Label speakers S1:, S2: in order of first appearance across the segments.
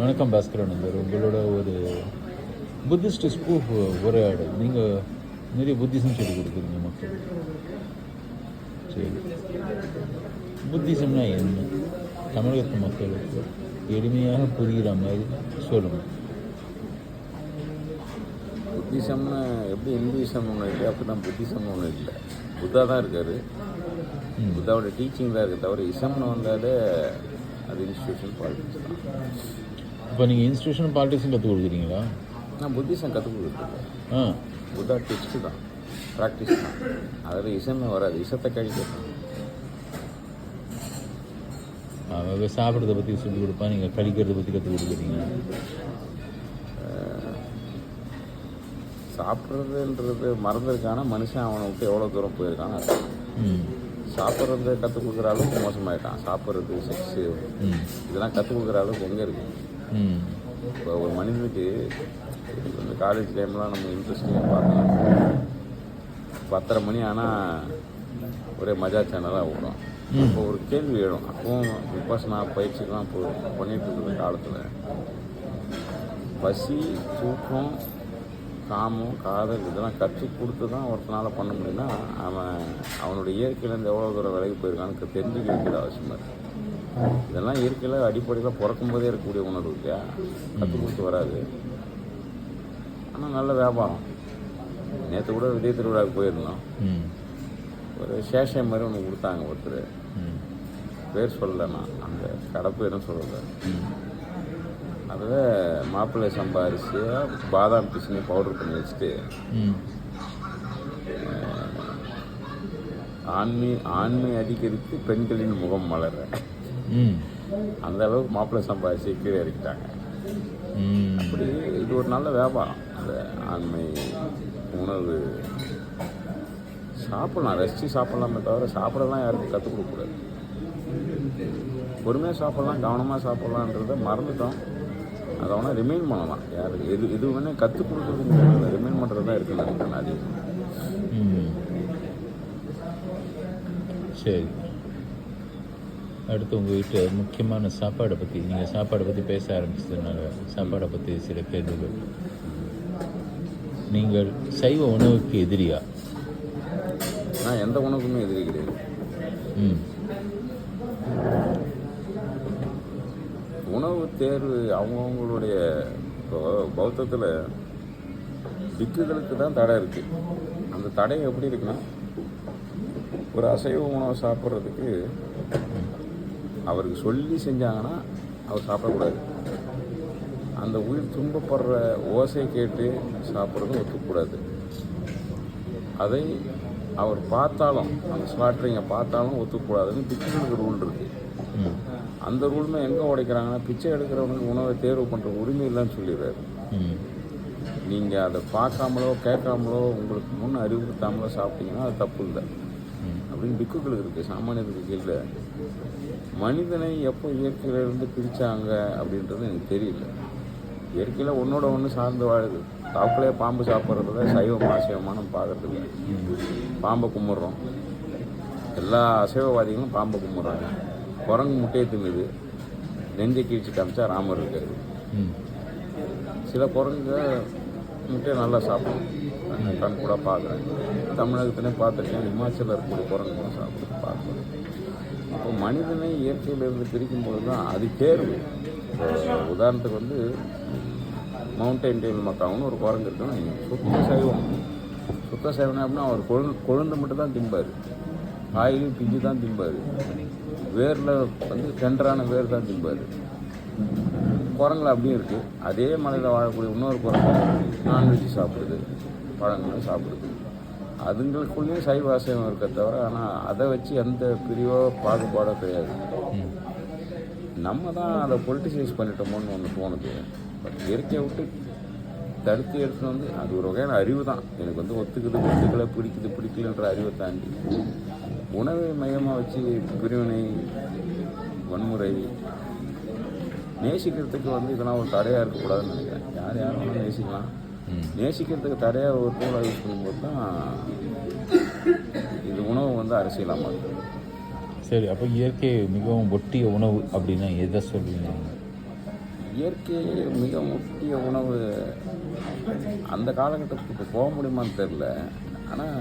S1: வணக்கம் பாஸ்கரன் நந்தர் உங்களோட ஒரு புத்திஸ்ட் ஸ்கூப் உரையாடல். நீங்கள் நிறைய புத்திசம் சொல்லிக் கொடுக்குறீங்க மக்கள். சரி. புத்திசம்னா என்ன? தமிழகத்து மக்களுக்கு எளிமையாக புரிகிற மாதிரி சொல்லுங்கள்
S2: புத்திசம்னு எப்படி இந்துயிசம் ஒன்று இல்லை அப்படி தான் புத்திசம் ஒன்று இல்லை. புத்தா தான் இருக்கார். புத்தாவோட டீச்சிங் தான் இருக்குது தவிர இசம்னு வந்தாலே அது இன்ஸ்டியூஷன் பாலிட்டிக்ஸ் தான்.
S1: இப்போ நீங்கள் இன்ஸ்டியூஷன் பாலிட்டிக்ஸும் கற்றுக் கொடுக்குறீங்களா
S2: நான் புத்திசம் கற்றுக் கொடுக்குறது
S1: ஆ.
S2: புத்தா டெக்ஸ்ட்டு தான். ப்ராக்டிஸ் தான். அதில் இசமே வராது. இசத்தை கழிக்கிறது
S1: அவங்க சாப்பிட்றத பற்றி சொல்லிக் கொடுப்பா நீங்கள் கழிக்கிறத பற்றி கற்றுக் கொடுக்குறீங்க
S2: சாப்பிட்றதுன்றது மறந்துருக்கான. மனுஷன் அவனை விட்டு எவ்வளோ தூரம் போயிருக்கான் சாப்பிட்றத கற்றுக் கொடுக்குற அளவுக்கு மோசமாயிட்டான் சாப்பிட்றது செக்ஸு இதெல்லாம் கற்றுக் கொடுக்குற அளவுக்கு எங்கே இருக்கு?
S1: ம்
S2: இப்போ ஒரு மனிதனுக்கு இந்த காலேஜ் டைம்லாம் நம்ம இன்ட்ரெஸ்டிங்காக பார்த்தோம் பத்தரை மணி ஆனால் ஒரே மஜா சேனலாக விடும்
S1: ம்.
S2: இப்போ ஒரு கேள்வி எழும். அப்பவும் விபாசனா பயிற்சிலாம் போ பண்ணிட்டு இருக்கிற காலத்தில் பசி தூக்கம் காமம் காதல் இதெல்லாம் கற்றுக் கொடுத்து தான் ஒருத்தனால் பண்ண முடியும்னா அவன் அவனுடைய இயற்கையிலேருந்து எவ்வளோ தூரம் விலகி போயிருக்கான்னு தெரிஞ்சுக்க வேண்டியது அவசியமாக இருக்குது இதெல்லாம் இயற்கையில் அடிப்படையில் பிறக்கும் போதே இருக்கக்கூடிய உணர்வு இல்லையா? கற்றுக் கொடுத்து வராது. ஆனால் நல்ல வியாபாரம். நேற்று கூட விஜய் திருவிழாவுக்கு போயிருந்தோம். ஒரு சேஷம் மாதிரி ஒன்று கொடுத்தாங்க ஒருத்தர். பேர் சொல்லலை நான். அந்த கடை பேரும் சொல்லலை அதில் மாப்பிள்ளை சம்பா அரிசியை பாதாம் பிசினி பவுடர் பண்ணி வச்சுட்டு ஆண்மை ஆண்மை அதிகரித்து பெண்களின் முகம் மலர. அந்த அளவுக்கு மாப்பிள்ளை சம்பா அரிசியை கீழே இறக்கிட்டாங்க. அப்படி இது ஒரு நல்ல வியாபாரம். அந்த ஆண்மை உணவு. சாப்பிடலாம் ரசித்து சாப்பிடலாமே தவிர சாப்பிடலாம் யாருக்கும் கற்றுக் கொடுக்கக்கூடாது பொறுமையாக சாப்பிடலாம் கவனமாக சாப்பிடலான்றத மறந்துட்டோம். அதை வேணால் ரிமைண்ட் பண்ணலாம். யாருக்கு எது எது வேணால் கற்றுக் கொடுக்குறதுங்கிறது ரிமைண்ட் பண்ணுறது தான் இருக்குன்னு நினைக்கிறேன் அதிகம்.
S1: சரி. அடுத்து உங்கள் வீட்டு முக்கியமான சாப்பாடை பற்றி நீங்கள் சாப்பாடை பற்றி பேச ஆரம்பிச்சதுனால சாப்பாடை பற்றி சில கேள்விகள். நீங்கள் சைவ உணவுக்கு எதிரியா?
S2: நான் எந்த உணவுக்குமே எதிரி கிடையாது.
S1: ம்.
S2: உணவு தேர்வு அவங்கவுங்களுடைய இப்போ பௌத்தத்தில் திக்குகளுக்கு தான் தடை இருக்குது அந்த தடை எப்படி இருக்குன்னா ஒரு அசைவ உணவு சாப்பிட்றதுக்கு அவருக்கு சொல்லி செஞ்சாங்கன்னா அவர் சாப்பிடக்கூடாது. அந்த உயிர் துன்பப்படுற ஓசை கேட்டு சாப்பிட்றதும் ஒத்துக்கூடாது. அதை அவர் பார்த்தாலும் அந்த ஸ்லாட்ரிங்கை பார்த்தாலும் ஒத்துக்கூடாதுன்னு திக்குகளுக்கு ரூல் இருக்குது அந்த ரூலுமே எங்கே உடைக்கிறாங்கன்னா பிச்சை எடுக்கிறவனுக்கு உணவை தேர்வு பண்ணுற உரிமை இல்லைன்னு சொல்லிடுறாரு. நீங்கள் அதை பார்க்காமலோ கேட்காமலோ உங்களுக்கு முன் அறிவுறுத்தாமலோ சாப்பிட்டீங்கன்னா அது தப்பு இல்லை. அப்படின்னு பிக்குகளுக்கு இருக்குது சாமானியத்துக்கு இல்லை மனிதனை எப்போ இயற்கையிலிருந்து பிரித்தாங்க அப்படின்றது எனக்கு தெரியல. இயற்கையில் ஒன்றோட ஒன்று சார்ந்து வாழுது. தாக்குலையே பாம்பு சாப்பிட்றதுல சைவம் அசைவமாக நம்ம பாம்பை கும்பிட்றோம். எல்லா அசைவவாதிகளும் பாம்பை கும்பிட்றாங்க. குரங்கு முட்டையை தின்னுது. நெஞ்சை கீழ்ச்சி காமிச்சா ராமர் இருக்காரு.
S1: ம்.
S2: சில குரங்குங்க முட்டையை நல்லா சாப்பிடும். நான் கண் கூட பார்க்குறேன். தமிழகத்திலே பார்த்துருக்கேன் இமாச்சலில் இருக்கக்கூடிய குரங்கு கூட சாப்பிட்டு பார்க்குறேன் இப்போ மனிதனை இயற்கையிலிருந்து பிரிக்கும்போது தான் அது தேர்வு உதாரணத்துக்கு வந்து மவுண்டைன் டெயில் மக்காவுன்னு ஒரு குரங்கு இருக்குன்னு சுத்த சைவம். சுத்த சைவம் அப்படின்னா அவர் கொழு கொழுந்து மட்டும் தான் திம்பார். காயிலும் பிஞ்சு தான் திம்பார். வேரில் வந்து டெண்டரான வேர் தான் திம்பார். குரங்குல அப்படியும் இருக்குது அதே மலையில் வாழக்கூடிய இன்னொரு குரங்கு நான்வெஜ் சாப்பிடுது. பழங்களை சாப்பிடுது. அதுங்களுக்குள்ளேயும் சைவ அசைவம் இருக்க தவிர ஆனால் அதை வச்சு எந்த பிரிவோ பாகுபாடோ கிடையாது. நம்ம தான் அதை பொலிட்டிசைஸ் பண்ணிட்டோமோன்னு ஒன்று தோணுது. பட் இயற்கையை விட்டு தடுத்து எடுத்துன்னு வந்து அது ஒரு வகையான அறிவு தான். எனக்கு வந்து ஒத்துக்குது ஒத்துக்கலை பிடிக்குது பிடிக்கலன்ற அறிவை தாண்டி உணவை மையமாக வச்சு பிரிவினை வன்முறை நேசிக்கிறதுக்கு வந்து இதெல்லாம் ஒரு தடையாக இருக்கக்கூடாதுன்னு நினைக்கிறேன். யார் யாரும் நேசிக்கலாம். நேசிக்கிறதுக்கு தடையாக ஒரு டூலாக யூஸ் பண்ணும்போது தான் இது உணவு வந்து அரசியலாக மாறுது.
S1: சரி அப்போ இயற்கை மிகவும் ஒட்டிய உணவு அப்படின்னா எதை சொல்லுவீங்க?
S2: இயற்கை மிக முக்கிய உணவு அந்த காலகட்டத்துக்கு இப்போ போக முடியுமான்னு தெரில ஆனால்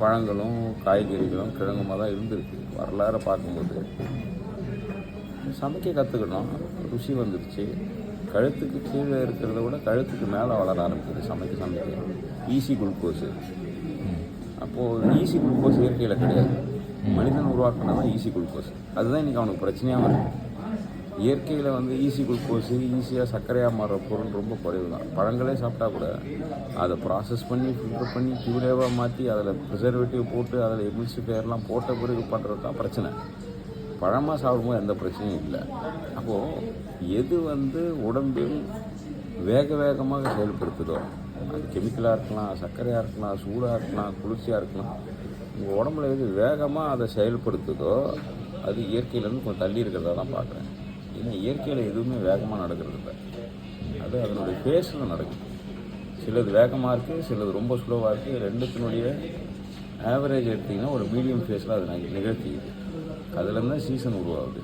S2: பழங்களும் காய்கறிகளும் கிழங்குமா தான் இருந்திருக்கு. வரலாறு பார்க்கும்போது. சமைக்க கற்றுக்கணும் ருசி வந்துடுச்சு கழுத்துக்கு கீழே இருக்கிறத விட கழுத்துக்கு மேலே வளர ஆரம்பிக்குது சமைக்க சமைக்க. ஈஸி குளுக்கோஸு அப்போது ஈஸி குளுக்கோஸ் இயற்கையில் கிடையாது. மனிதன் உருவாக்கினா தான் ஈஸி குளுக்கோஸ் அதுதான் இன்றைக்கி அவனுக்கு பிரச்சனையாக வருது. இயற்கையில் வந்து ஈஸி குளுக்கோஸ் ஈஸியாக சர்க்கரையாக மாறுற பொருள் ரொம்ப குறைவு தான். பழங்களே சாப்பிட்டா கூட அதை ப்ராசஸ் பண்ணி ஃபில்டர் பண்ணி கியூரேவாக மாற்றி அதில் ப்ரிசர்வேட்டிவ் போட்டு அதில் எமில்சிஃபையர்லாம் போட்ட பிறகு பண்ணுறது தான் பிரச்சனை. பழமாக சாப்பிடும்போது எந்த பிரச்சனையும் இல்லை. அப்போது எது வந்து உடம்பில் வேக வேகமாக செயல்படுத்துதோ அது கெமிக்கலாக இருக்கலாம் சர்க்கரையாக இருக்கலாம் சூடாக இருக்கலாம் குளிர்ச்சியாக இருக்கலாம் உங்கள் உடம்புல எது வேகமாக அதை செயல்படுத்துதோ அது இயற்கையிலேருந்து கொஞ்சம் தள்ளி இருக்கிறதா தான் பார்க்குறேன். ஏன்னா இயற்கையில் எதுவுமே வேகமாக நடக்கிறது இல்லை. அது அதனுடைய ஃபேஸில் நடக்குது சிலது வேகமாக இருக்குது சிலது ரொம்ப ஸ்லோவாக இருக்குது ரெண்டுத்தினுடைய ஆவரேஜ் எடுத்திங்கன்னா ஒரு மீடியம் ஃபேஸில் அது நி- நிகழ்த்திக்குது. அதுலேருந்து தான் சீசன் உருவாகுது.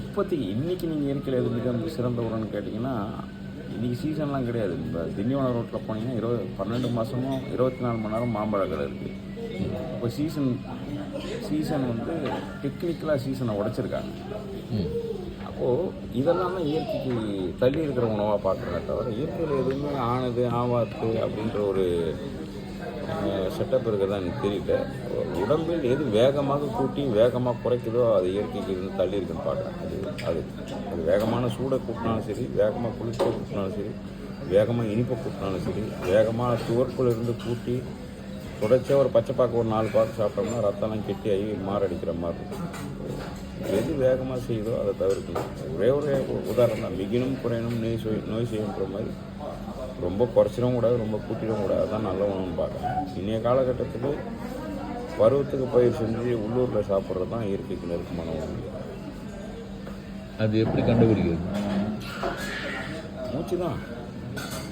S2: இப்போதைக்கு இன்றைக்கி நீங்கள் இயற்கையில் எது மிக சிறந்த உரம்னு கேட்டிங்கன்னா இன்றைக்கி சீசன்லாம் கிடையாது. இப்போ திண்டிவனம் ரோட்டில் போனீங்கன்னா இருபது பன்னெண்டு மாதமும் இருபத்தி நாலு மணி நேரம் மாம்பழ கடை இருக்குது இப்போ சீசன் சீசன் வந்து டெக்னிக்கலாக சீசனை உடைச்சிருக்காங்க. அப்போது இதெல்லாம் இயற்கைக்கு தள்ளி இருக்கிற உணவாக பார்க்குறத தவிர இயற்கையில் எதுவுமே ஆனது ஆவாத்து அப்படின்ற ஒரு செட்டப் இருக்கிறதா எனக்கு தெரியல. உடம்பில் எது வேகமாக கூட்டி வேகமாக குறைக்குதோ அது இயற்கைக்கு இருந்து தள்ளி இருக்குன்னு பார்க்குறேன். அது அது அது வேகமான சூடை கூட்டினாலும் சரி வேகமாக குளிர்ச்சியை கூட்டினாலும் சரி வேகமாக இனிப்பை கூட்டினாலும் சரி வேகமாக சுவர்க்குள் இருந்து கூட்டி தொடர்ச்சியாக ஒரு பச்சை பாக்கு ஒரு நாலு பாக்கு சாப்பிட்டோம்னா ரத்தம்லாம் கெட்டி ஆகி மாரடிக்கிற மாதிரி இருக்கும். எது வேகமாக செய்யுதோ அதை தவிர்க்கணும். ஒரே ஒரே உதாரணம் தான். மிகினும் குறையணும் நோய் நோய் செய்யுன்ற மாதிரி ரொம்ப குறைச்சிடவும் கூடாது ரொம்ப கூட்டிடவும் கூடாது. அதான் நல்ல உணவுன்னு பார்க்குறேன் இன்றைய காலகட்டத்தில் பருவத்துக்கு பயிர் செஞ்சு உள்ளூரில் சாப்பிட்றது தான் இயற்கைக்கு நெருக்கமான உணவு
S1: அது எப்படி கண்டுபிடிக்கிறது?
S2: மூச்சு தான்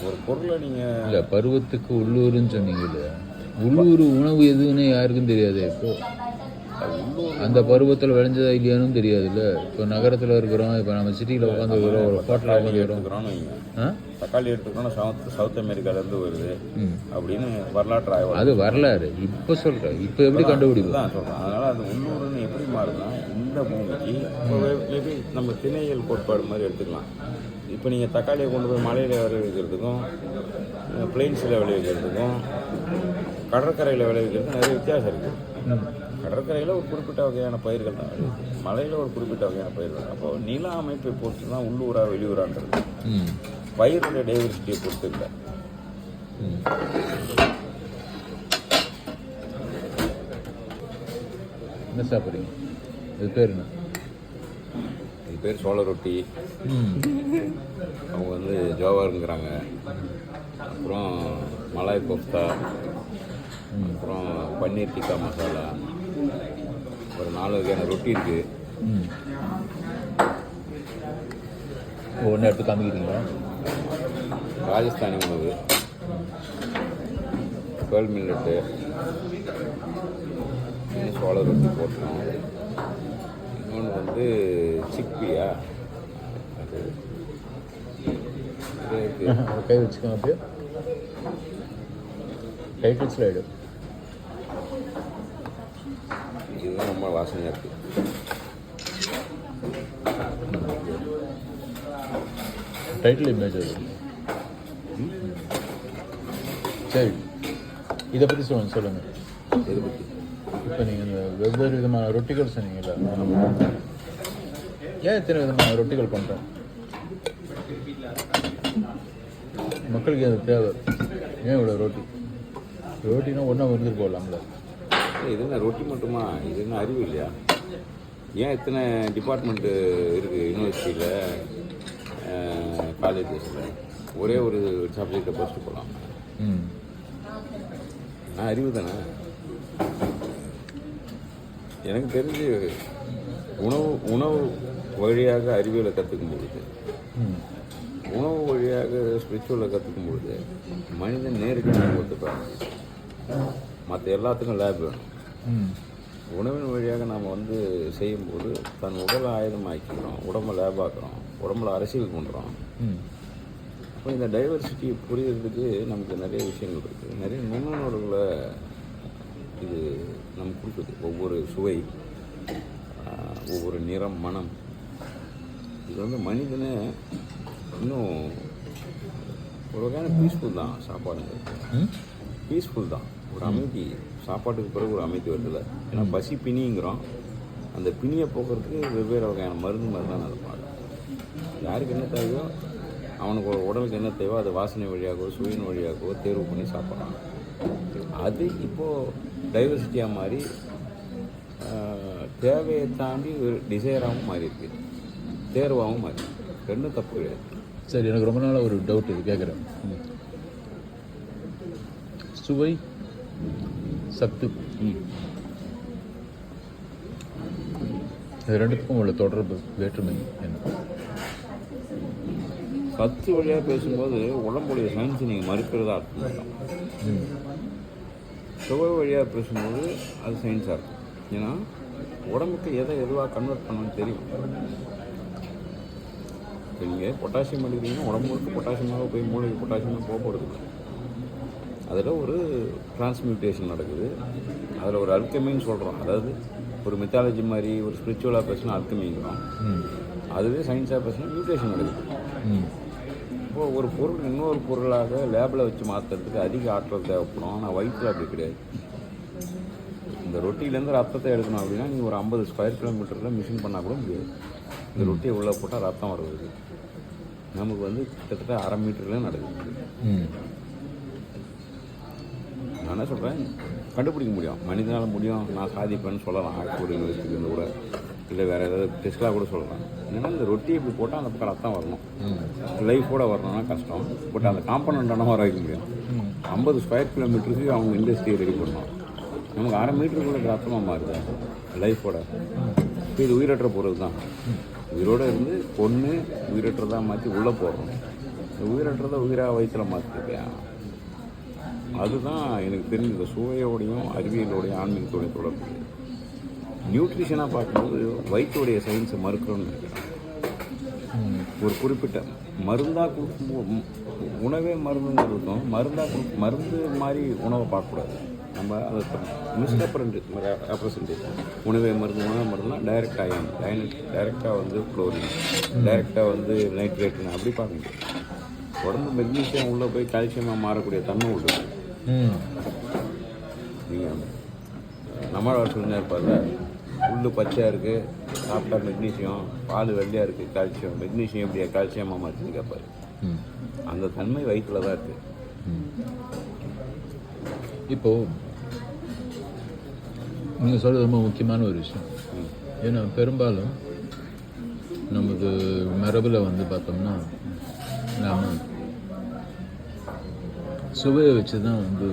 S2: ஒரு பொருளை நீங்கள்
S1: இல்லை பருவத்துக்கு உள்ளூர்னு சொன்னீங்கல்ல உள்ளூர் உணவு எதுன்னு யாருக்கும் தெரியாது இப்போ.
S2: உள்ளூர்
S1: அந்த பருவத்தில் விளைஞ்சதா இல்லையானும் தெரியாதுல்ல. இப்போ நகரத்தில் இருக்கிறோம் இப்போ நம்ம சிட்டியில் உட்காந்து இருக்கிறோம் ஒரு ஹோட்டலில் உட்காந்து இருக்கிறோம்
S2: எடுத்துக்கிறோன்னு வைங்க.
S1: ஆ?
S2: தக்காளி எடுத்துக்கிறோன்னா சவுத் சவுத் அமெரிக்காலேருந்து வருது. அப்படின்னு வரலாற்று ஆய்வு
S1: அது வரலாறு. இப்போ சொல்கிறேன் இப்போ எப்படி கண்டுபிடிப்போம்?
S2: தான் சொல்கிறேன் அதனால் அது உள்ளூர்னு எப்படி மாறுதுன்னா இந்த பூமிக்கு மேபி நம்ம திணையல் கோட்பாடு மாதிரி எடுத்துக்கலாம். இப்போ நீங்கள் தக்காளியை கொண்டு போய் மலையில் விளைவிக்கிறதுக்கும் பிளெயின்ஸில் விளைவிக்கிறதுக்கும் கடற்கரையில் விளைவிக்கிறதுக்கும் நிறைய வித்தியாசம் இருக்குது கடற்கரையில் ஒரு குறிப்பிட்ட வகையான பயிர்கள் தான் மலையில் ஒரு குறிப்பிட்ட வகையான பயிர்கள் அப்போ நில அமைப்பை பொறுத்து தான் உள்ளூரா வெளியூரான்றது
S1: ம்.
S2: பயிருடைய டைவர்சிட்டியை பொறுத்து இல்லை.
S1: என்ன சாப்பிட்றீங்க? இது பேர் என்ன?
S2: இது பேர் சோள ரொட்டி. அவங்க வந்து ஜோவாருங்கிறாங்க. அப்புறம் மலாய் கோஃப்தா. அப்புறம் பன்னீர் டிக்கா மசாலா. ஒரு நாலு வகையான ரொட்டி இருக்குது
S1: ஒன்று எடுத்து காமிக்கிறீங்களா?
S2: ராஜஸ்தானி உணவு. பேர்ல் மில்லட்டு சோள ரொட்டி போட்டோம். இன்னொன்று வந்து சிக்பியா அது.
S1: கை வச்சுக்கோங்க அப்படியே. டைட்டில் ஸ்லைடு
S2: இதுதான் ரொம்ப வாசனையாக இருக்குது
S1: டைட்டில் இமேஜ் அது. சரி. இதை பற்றி சொல்லுங்கள் சொல்லுங்கள்
S2: இதை பற்றி
S1: இப்போ நீங்கள் இந்த வெவ்வேறு விதமான ரொட்டிகள் சொன்னீங்கல்ல ஏன் இத்தனை விதமான ரொட்டிகள் பண்ணுறோம் மக்களுக்கு அது தேவை. ஏன் இவ்வளோ ரொட்டி? ரொட்டினா ஒன்றா வந்துட்டு போடலாம்ல.
S2: இது என்ன ரொட்டி மட்டுமா? இது என்ன அறிவு இல்லையா? ஏன் இத்தனை டிபார்ட்மெண்ட்டு இருக்குது யூனிவர்சிட்டியில் காலேஜஸில் ஒரே ஒரு சப்ஜெக்டை ஃபஸ்ட்டு போகலாம் நான் அறிவு தானே? எனக்கு தெரிஞ்சு உணவு உணவு வழியாக அறிவியலை கற்றுக்கும் பொழுது உணவு வழியாக ஸ்பிரிச்சுவலை கற்றுக்கும் பொழுது மனிதன் நேரடி அனுபவத்துக்கு மற்ற எல்லாத்துக்கும் லேப் வேணும். உணவின் வழியாக நாம் வந்து செய்யும்போது தன் உடலை ஆயுதமாக்கிக்கிறோம் உடம்பை லேபாக்குறோம் உடம்புல அரசியல் பண்ணுறோம் இப்போ இந்த டைவர்சிட்டி புரியறதுக்கு நமக்கு நிறைய விஷயங்கள் இருக்குது நிறைய நுண்ணுணர்வுகளை இது நமக்கு கொடுக்குது. ஒவ்வொரு சுவை ஒவ்வொரு நிறம் மனம். இது வந்து மனிதனை இன்னும் ஒரு வகையான பீஸ்ஃபுல் தான் சாப்பாடுங்கிறது. பீஸ்ஃபுல் தான். ஒரு அமைதி சாப்பாட்டுக்கு பிறகு ஒரு அமைதி வருதுல்ல. ஏன்னா பசி பிணிங்கிறோம். அந்த பிணியை போக்குறதுக்கு வெவ்வேறு வகையான மருந்து மாதிரி தான் அதை பார்க்குறோம் யாருக்கு என்ன தேவையோ அவனுக்கு ஒரு உடலுக்கு என்ன தேவையோ அது வாசனை வழியாகவோ சுவையின் வழியாகவோ தேர்வு பண்ணி சாப்பிட்றான் அது இப்போது டைவர்சிட்டியாக மாறி தேவையை தாண்டி ஒரு டிசைராகவும் மாறி இருக்கு. தேர்வாகவும் மாறி. ரெண்டும் தப்பு கிடையாது.
S1: சரி எனக்கு ரொம்ப நாளாக ஒரு டவுட் இது கேட்குறேன் சுவை சத்து. இது ரெண்டுத்துக்கும் உள்ள தொடர்பு வேற்றுமை என்ன?
S2: சத்து வழியாக பேசும்போது உடம்புடைய சயின்ஸை நீங்கள் மறுக்கிறதா அர்த்தம். சுவை வழியாக பேசும்போது அது சயின்ஸாக இருக்கும். ஏன்னா உடம்புக்கு எதை எதுவாக கன்வெர்ட் பண்ணணும்னு தெரியும். இப்போ நீங்கள் பொட்டாசியம் எடுக்கிறீங்கன்னா உடம்பு முழுக்க பொட்டாசியமாக போய் மூளைக்கு பொட்டாசியமாக போக போகிறது. அதில் ஒரு டிரான்ஸ்மியூட்டேஷன் நடக்குது. அதில் ஒரு அல்கமின்னு சொல்கிறோம் அதாவது ஒரு மித்தாலஜி மாதிரி ஒரு ஸ்பிரிச்சுவலாக பேசினா அல்கமிங்கிறோம் அதுவே சயின்ஸாக பேசினா மியூட்டேஷன் நடக்குது.
S1: ம்.
S2: இப்போ ஒரு பொருள் இன்னொரு பொருளாக லேபில் வச்சு மாற்றுறதுக்கு அதிக ஆற்றல் தேவைப்படும். ஆனால் வயிற்றில் அப்படி கிடையாது. இந்த ரொட்டியிலேருந்து ரத்தத்தை எடுக்கணும் அப்படின்னா நீங்கள் ஒரு ஐம்பது ஸ்கொயர் கிலோமீட்டரில் மிஷின் பண்ணால் கூட முடியாது. இந்த ரொட்டியை உள்ளே போட்டால் ரத்தம் வருவது நமக்கு வந்து கிட்டத்தட்ட அரை மீட்டரில் நடக்குது. நான் என்ன சொல்கிறேன் கண்டுபிடிக்க முடியும். மனிதனால் முடியும். நான் சாதிப்பேன்னு சொல்லலாம். ஆக்ஸ்போர்ட் யூனிவர்சிட்டியில் கூட. இல்லை வேறு ஏதாவது டெஸ்ட்லாம் கூட சொல்லலாம். என்னன்னா இந்த ரொட்டி இப்படி போட்டால் அந்த பக்கம் ரத்தம் வரணும். லைஃபோட வரணும்னா கஷ்டம். பட் அந்த காம்பனண்ட்டான வர வைக்க முடியும். ஐம்பது ஸ்கொயர் கிலோமீட்டருக்கு அவங்க இண்டஸ்ட்ரியை ரெடி பண்ணணும். நமக்கு அரை மீட்டருக்குள்ள ரத்தமாக மாறுது? லைஃபோட இது உயிரற்ற பொருள் தான். உயிரோடு இருந்து பொண்ணு உயிரற்றதாக மாற்றி உள்ளே போடுறோம் இந்த உயிரற்றதை உயிராக வயிற்றுல மாற்றிருக்கியா அதுதான் எனக்கு தெரிஞ்ச இந்த சுவையோடையும் அறிவியலோடையும் ஆன்மீகத்தோடையும் தொடர்பு. நியூட்ரிஷனாக பார்க்கும்போது வயிற்றுடைய சயின்ஸை மறுக்கணும்னு நினைக்கிறேன். ஒரு குறிப்பிட்ட மருந்தாக கொடுக்கும்போது உணவே மருந்துங்கிறதும் மருந்தாக கொடு மருந்து மாதிரி உணவை பார்க்கக்கூடாது. நம்ம அதை மிஸ்ரெப்ரண்ட் ரெப்ரசன்டேஷன் உணவே மருந்து உணவு மருந்துனா டைரக்ட் டைனட் டைரெக்டாக வந்து குளோரின் டைரெக்டாக வந்து நைட்ரேட்னு அப்படி பார்க்க முடியும் உடம்பு மெக்னீஷியம் உள்ளே போய் கால்சியமாக மாறக்கூடிய தன்மை உள்ளது நீங்கள் நம்மளால் சொல்லினா இருப்பார்ல? புல்லு பச்சையாக இருக்குது சாப்பிட்டா மெக்னீசியம் பால் வெள்ளையாக இருக்குது கால்சியம் மெக்னீசியம் எப்படியா? கால்சியமாக மாற்றுன்னு கேட்பாரு அந்த தன்மை வயிற்றில் தான் இருக்குது
S1: ம். இப்போ நீங்கள் சொல்றது ரொம்ப முக்கியமான ஒரு விஷயம். ஏன்னா பெரும்பாலும் நமது மரபில் வந்து பார்த்தோம்னா நாம் சுவையை வச்சு தான் வந்து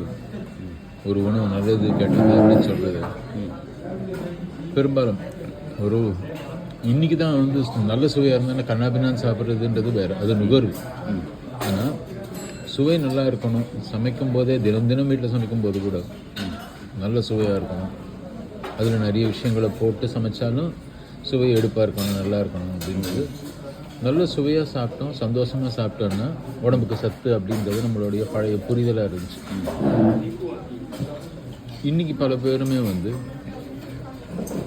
S1: ஒரு உணவு நல்லது கெட்டது அப்படின்னு சொல்கிறது பெரும்பாலும் ஒரு இன்னைக்கு தான் வந்து நல்ல சுவையாக இருந்தால் கண்ணாபின்னான்னு சாப்பிட்றதுன்றது வேறு. அது நுகர்வு. ஆனால் சுவை நல்லா இருக்கணும். சமைக்கும் போதே தினம் தினம் வீட்டில் சமைக்கும் போது கூட நல்ல சுவையாக இருக்கணும். அதில் நிறைய விஷயங்களை போட்டு சமைச்சாலும் சுவை எடுப்பாக இருக்கணும் நல்லா இருக்கணும் அப்படின்றது நல்ல சுவையாக சாப்பிட்டோம் சந்தோஷமாக சாப்பிட்டோம்னா உடம்புக்கு சத்து அப்படின்றது நம்மளுடைய பழைய புரிதலாக இருந்துச்சு. இன்னைக்கு பல பேருமே வந்து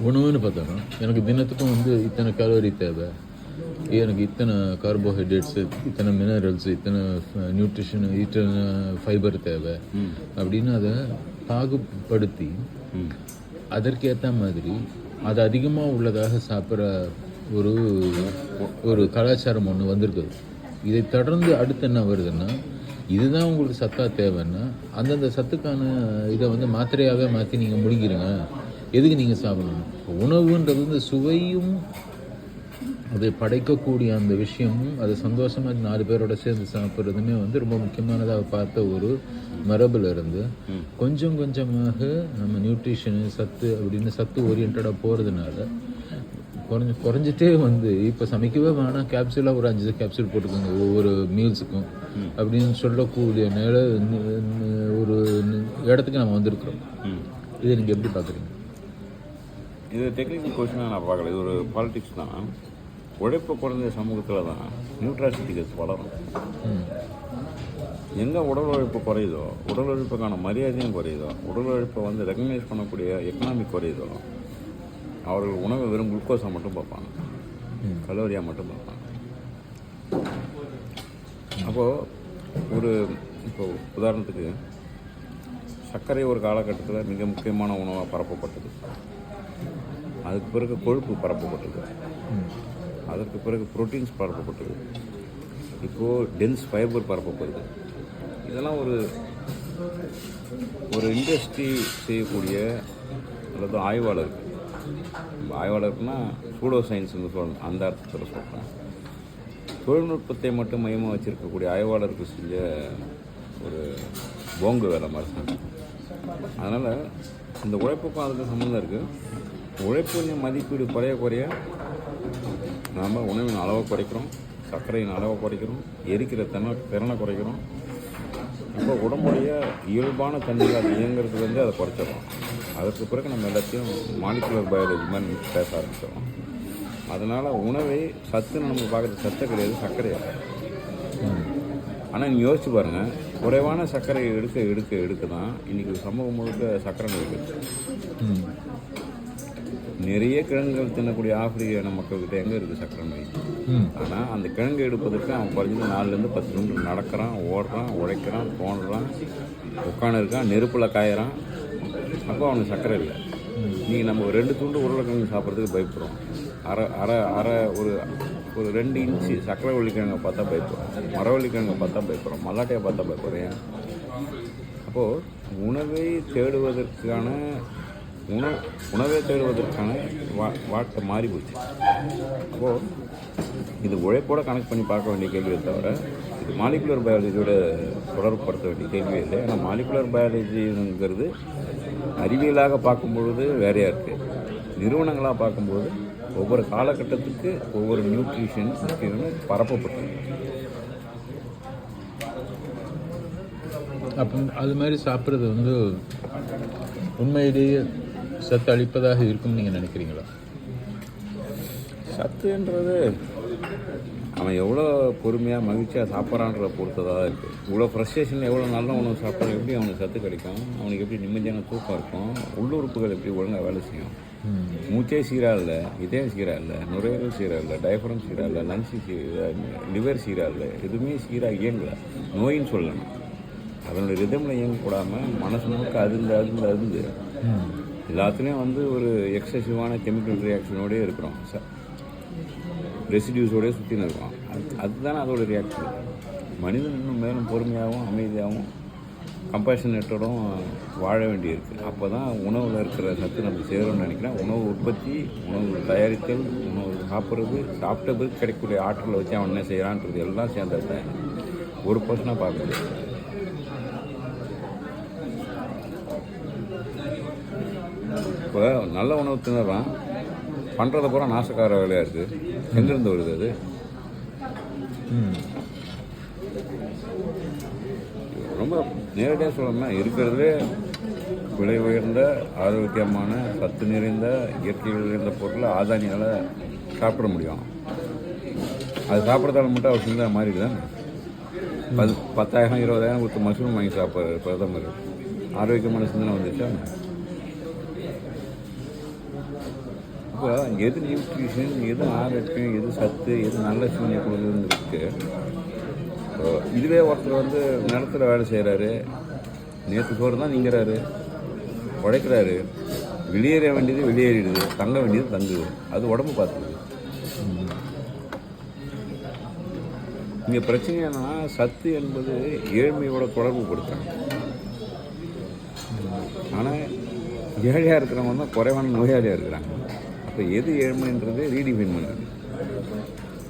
S1: உணவுன்னு பார்த்தோன்னா எனக்கு தினத்துக்கும் வந்து இத்தனை கலோரி தேவை எனக்கு இத்தனை கார்போஹைட்ரேட்ஸு இத்தனை மினரல்ஸ் இத்தனை நியூட்ரிஷன் இத்தனை ஃபைபர் தேவை அப்படின்னு அதை பாகுபடுத்தி அதற்கேற்ற மாதிரி அது அதிகமாக உள்ளதாக சாப்பிட்ற ஒரு ஒரு கலாச்சாரம் ஒன்று வந்திருக்குது. இதை தொடர்ந்து அடுத்து என்ன வருதுன்னா இதுதான் உங்களுக்கு சத்தா தேவைன்னா அந்தந்த சத்துக்கான இதை வந்து மாத்திரையாகவே மாற்றி நீங்கள் முடிக்கிறீங்க. எதுக்கு நீங்கள் சாப்பிடணும்? உணவுன்றது வந்து சுவையும் அதை படைக்கக்கூடிய அந்த விஷயமும் அதை சந்தோஷமாக நாலு பேரோட சேர்ந்து சாப்பிட்றதுமே வந்து ரொம்ப முக்கியமானதாக பார்த்த ஒரு மரபுல இருந்து கொஞ்சம் கொஞ்சமாக நம்ம நியூட்ரிஷனு சத்து அப்படின்னு சத்து ஓரியன்டாக போகிறதுனால குறைஞ்சி குறைஞ்சிட்டே வந்து இப்போ சமைக்கவே வேணாம். கேப்சூலாக ஒரு அஞ்சு கேப்சூல் போட்டுக்கோங்க ஒவ்வொரு மீல்ஸுக்கும் அப்படின்னு சொல்லக்கூடிய நில ஒரு இடத்துக்கு நம்ம வந்திருக்கிறோம். இதை நீங்கள் எப்படி பார்க்குறீங்க
S2: இது டெக்னிக்கல் கொஸ்டினாக நான் பார்க்கல. இது ஒரு பாலிடிக்ஸ் தான். உழைப்பு குறைந்த சமூகத்தில் தான் நியூட்ராசிட்டிகல்ஸ் வளரும். எங்கே உடல் உழைப்பு குறையுதோ உடல் உழைப்புக்கான மரியாதையும் குறையுதோ உடல் உழைப்பை வந்து ரெக்கக்னைஸ் பண்ணக்கூடிய எக்கனாமிக் குறையுதோ அவர்கள் உணவை வெறும் குளுக்கோஸாக மட்டும் பார்ப்பாங்க. கலோரியாக மட்டும் பார்ப்பாங்க. அப்போது ஒரு இப்போ உதாரணத்துக்கு சர்க்கரை ஒரு காலகட்டத்தில் மிக முக்கியமான உணவாக பரப்பப்பட்டது. அதுக்கு பிறகு கொழுப்பு பரப்பப்பட்டது. அதற்கு பிறகு புரோட்டீன்ஸ் பரப்பப்பட்டது. இப்போது டென்ஸ் ஃபைபர் பரப்பப்படுது. இதெல்லாம் ஒரு ஒரு இண்டஸ்ட்ரி செய்யக்கூடிய அல்லது ஆய்வாளர் இப்ப ஆய்வாளருக்குன்னா சூடோ சயின்ஸ்னு சொல்லணும். அந்த அர்த்தத்தில் சொல்கிறேன் தொழில்நுட்பத்தை மட்டும் மையமாக வச்சுருக்கக்கூடிய ஆய்வாளருக்கு செஞ்ச ஒரு போங்கு வேலை மாதிரி தான் அதனால் இந்த உழைப்புக்கும் அதுக்கு சம்மந்தம் இருக்குது உழைப்பு மதிப்பீடு குறைய குறைய நாம் உணவின் அளவை குறைக்கிறோம் சர்க்கரையின் அளவை குறைக்கிறோம் எரிக்கிற திறனை திறனை குறைக்கிறோம். இப்போ உடம்புடைய இயல்பான தன்மைகள் இயங்குறதுலேருந்து அதை குறைச்சிடறோம் அதற்கு பிறகு நம்ம எல்லாத்தையும் மாலிகுலர் பயாலஜி மாதிரி பேச ஆரம்பிச்சிடறோம் அதனால் உணவை சத்துன்னு நம்ம பார்க்குறது சத்தை கிடையாது சர்க்கரையாக ஆனால் நீங்கள் யோசிச்சு பாருங்கள் குறைவான சர்க்கரை எடுக்க எடுக்க எடுக்க தான் இன்றைக்கி சமூகம் முழுக்க சர்க்கரை நோய் நிறைய கிழங்குகள் தின்னக்கூடிய ஆப்பிரிக்க இன மக்கள்கிட்ட எங்கே இருக்குது சர்க்கரை நோய்? ஆனால் அந்த கிழங்கு எடுப்பதற்கு அவன் குறைஞ்சது நாலுலேருந்து பத்து நிமிடம் நடக்கிறான் ஓடுறான் உழைக்கிறான் தோணுறான் உட்காந்துருக்கான் நெருப்பில் காயறான் அப்போ அவனுக்கு சர்க்கரை இல்லை. நீங்கள் நம்ம ஒரு ரெண்டு துண்டு உருளைக்கிழங்கு சாப்பிட்றதுக்கு பயப்படுறோம். அரை அரை அரை ஒரு ஒரு ரெண்டு இன்ச்சு சக்கரை வள்ளிக்கிழங்க பார்த்தா பயப்படுறோம். மரவள்ளிக்கிழங்க பார்த்தா பயப்படுறோம். மல்லாட்டையை பார்த்தா பயப்படுறேன் அப்போது உணவை தேடுவதற்கான உண உணவை தேடுவதற்கான வா வாட்டை மாறி போச்சு. அப்போது இது உழைப்போட கனெக்ட் பண்ணி பார்க்க வேண்டிய கேள்வியை தவிர இது மாலிகுலர் பயாலஜியோட தொடர்புபடுத்த வேண்டிய கேள்வி இல்லை. ஏன்னா மாலிகுலர் பயாலஜிங்கிறது அறிவியலாக பார்க்கும்பொழுது வேறையாக இருக்குது நிறுவனங்களாக பார்க்கும்போது ஒவ்வொரு காலகட்டத்துக்கு ஒவ்வொரு நியூட்ரிஷன் பரப்பப்பட்டிருக்கு
S1: அப்போ அது மாதிரி சாப்பிட்றது வந்து உண்மையிலேயே சத்து அளிப்பதாக இருக்கும்னு நீங்கள் நினைக்கிறீங்களா?
S2: சத்துன்றது அவன் எவ்வளோ பொறுமையாக மகிழ்ச்சியாக சாப்பிட்றான்றத பொறுத்ததாக தான் இருக்குது இவ்வளோ ஃப்ரஸ்ட்ரேஷன் எவ்வளோ நல்ல உணவு சாப்பிட்றான் எப்படி அவனுக்கு சத்து கிடைக்கும்? அவனுக்கு எப்படி நிம்மதியான தூக்கம் இருக்கும்? உள்ளுறுப்புகள் எப்படி ஒழுங்காக வேலை செய்யும்? மூச்சே சீராக இல்லை இதயம் சீராக இல்லை நுரையீரல் சீராக இல்லை டயஃப்ரம் சீராக இல்லை லங்ஸ் லிவர் சீராக இல்லை எதுவுமே சீராக இயங்கலை. நோயின்னு சொல்லணும். அதனுடைய ரிதமில் இயங்கக்கூடாமல் மனசு முழுக்க அதிர்ந்து அதிர்ந்து அதிர்ந்து. எல்லாத்துலேயும் வந்து ஒரு எக்ஸசிவான கெமிக்கல் ரியாக்ஷனோடய இருக்கிறோம். ரெசிடியூஸோடய சுற்றின்னு இருக்கான் அது அதுதானே அதோட ரியாக்ஷன் மனிதன் இன்னும் மேலும் பொறுமையாகவும் அமைதியாகவும் கம்பேஷனேட்டோடும் வாழ வேண்டியிருக்கு. அப்போ தான் உணவில் இருக்கிற சத்து நம்ம சேரும்னு நினைக்கிறேன். உணவு உற்பத்தி உணவு தயாரித்தல் உணவு சாப்பிட்றது சாப்பிட்ட பிறகு கிடைக்கக்கூடிய ஆற்றலை வச்சு அவன் என்ன செய்கிறான்றது எல்லாம் சேர்ந்தது தான் ஒரு பர்சனாக பார்க்க முடியாது இப்போ நல்ல உணவு தின்னுறான் பண்ணுறத பூரா நாசக்கார வேலையாக இருக்குது எங்கேருந்து வருது அது? ரொம்ப நேரடியாக சொல்லணும்னா இருக்கிறதுலே விலை உயர்ந்த ஆரோக்கியமான சத்து நிறைந்த இயற்கை நிறைந்த பொருளை ஆதானியால் சாப்பிட முடியும். அது சாப்பிட்றதால மட்டும் அவர் சிந்தனை மாறிடுதான் பத்து பத்தாயிரம் இருபதாயிரம் கொடுத்து மஷ்ரூம் வாங்கி சாப்பிட்ற பிரதமர். ஆரோக்கியமான சிந்தனை வந்துச்சா இப்போ எது நியூட்ரிஷன் எது ஆரோக்கியம் எது சத்து எது நல்ல சூழ்நிலை கொடுக்குதுங்கிறதுக்கு இப்போ இதுவே ஒருத்தர் வந்து நிலத்துல வேலை செய்கிறாரு நேற்று சோறு தான் நீங்கிறாரு. உழைக்கிறாரு. வெளியேற வேண்டியது வெளியேறிடுது. தங்க வேண்டியது தங்குது. அது உடம்பு பார்த்துக்குது. இங்கே பிரச்சனை என்னன்னா சத்து என்பது ஏழ்மையோட தொடர்பு கொடுத்தாங்க ஆனால் ஏழையாக இருக்கிறவங்க தான் குறைவான நோயாளியாக இருக்கிறாங்க. இப்போ எது ஏழ்மைன்றது ரீடிஃபைன் பண்ணுது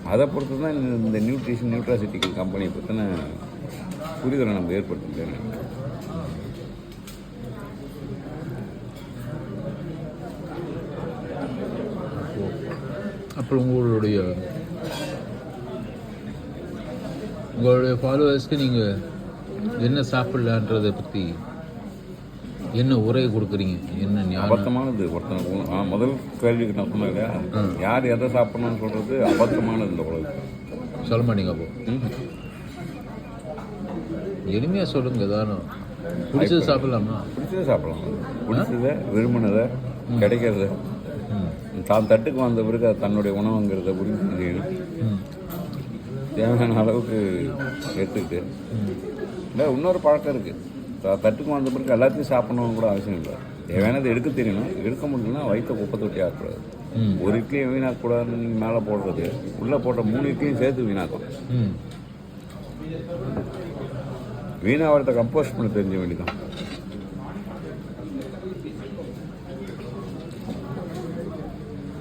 S2: அதை பொறுத்து தான் இந்த- இந்த நியூட்ரிஷன் நியூட்ராசிட்டிக்கல் கம்பெனியை பற்றின புரிதலை நம்ம ஏற்படுத்திக்கிறேன்
S1: அப்புறம் உங்களுடைய உங்களுடைய ஃபாலோவர்ஸ்க்கு நீங்கள் என்ன சாப்பிடலான்றதை பற்றி என்ன உரை கொடுக்குறீங்க? என்ன
S2: அபத்தமானது ஒருத்தன் உண- ஆ, முதல் கேள்விக்கு நான் சொன்னேன் இல்லையா? யார் எதை சாப்பிடணும்னு சொல்றது அபத்தமானது இந்த உலகம்
S1: சொல்ல மாட்டீங்க அப்போ எளிமையாக சொல்லுங்க ஏதானும் பிடிச்சது சாப்பிடலாமா?
S2: பிடிச்சதை சாப்பிடலாம். பிடிச்சதை விரும்பினதை கிடைக்கிறத. தான் தட்டுக்கு வந்த பிறகு அது தன்னுடைய உணவுங்கிறத புரிஞ்சு செய்யணும் தேவையான அளவுக்கு எடுத்துக்கிட்டு இல்லை இன்னொரு பழக்கம் இருக்குது தட்டுக்கு வந்த பிறகு எல்லாத்தையும் சாப்பிடணும்னு கூட அவசியம் இல்லை. தேவையானது எடுக்க தெரியணும். எடுக்க முடியலன்னா வயிற்ற குப்பை தொட்டி ஆக்கக்கூடாது.
S1: ம்.
S2: ஒரு இட்லியை வீணாக்கக்கூடாதுன்னு நீங்கள் மேலே போடுறது உள்ளே போட்ட மூணு இட்லியும் சேர்த்து வீணாக்கும். வீணாகிறத கம்போஸ்ட் பண்ண தெரிஞ்ச வேண்டியதான்